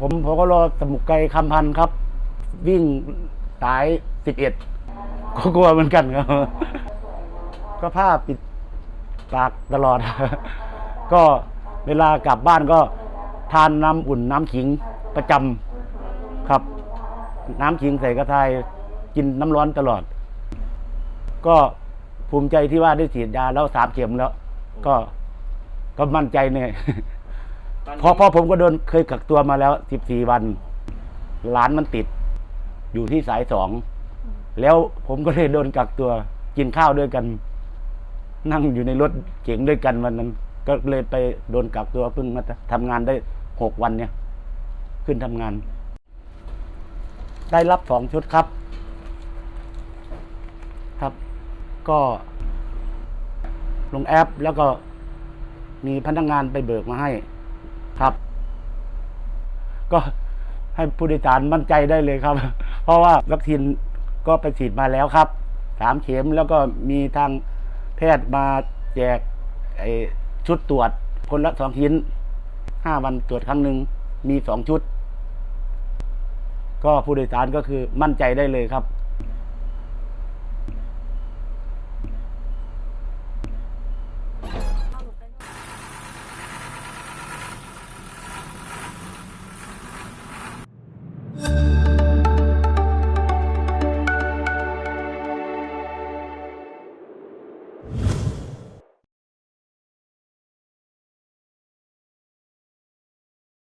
ผมผมก็รอสมุกไกลคำพันธ์ครับ วิ่งสายสิบเอ็ดก็กลัวเหมือนกันครับ ก็ผ้าปิดปากตลอด ก็เวลากลับบ้านก็ทานน้ำอุ่นน้ำขิงประจำครับ น้ำขิงใส่กระทายกินน้ำร้อนตลอด ก็ภูมิใจที่ว่าได้ฉีดยาแล้วสามเข็มแล้ว ก็ก็มั่นใจเนี่ย ตอนนี้เพราะพราะผมก็โดนเคยกักตัวมาแล้วสิบสี่วันหลานมันติด อยู่ที่สายสอง แล้วผมก็เลยโดนกักตัว กินข้าวด้วยกัน นั่งอยู่ในรถเก๋งด้วยกันวันนั้น ก็เลยไปโดนกักตัวเพิ่งมาทำงานได้หกวันเนี่ย ขึ้นทำงาน ได้รับสองชุดครับ ครับ ก็ ลงแอปแล้วก็มีพนักงานไปเบิกมาให้ ครับ ก็ให้ผู้โดยสารมั่นใจได้เลยครับ เพราะว่าวัคซีนก็ไปฉีดมาแล้วครับสามเข็มแล้วก็มีทางแพทย์มาแจกไอ้ชุดตรวจคนละสองชิ้นห้าวันตรวจครั้งหนึ่งมีสองชุด ก็ผู้โดยสารก็คือมั่นใจได้เลยครับ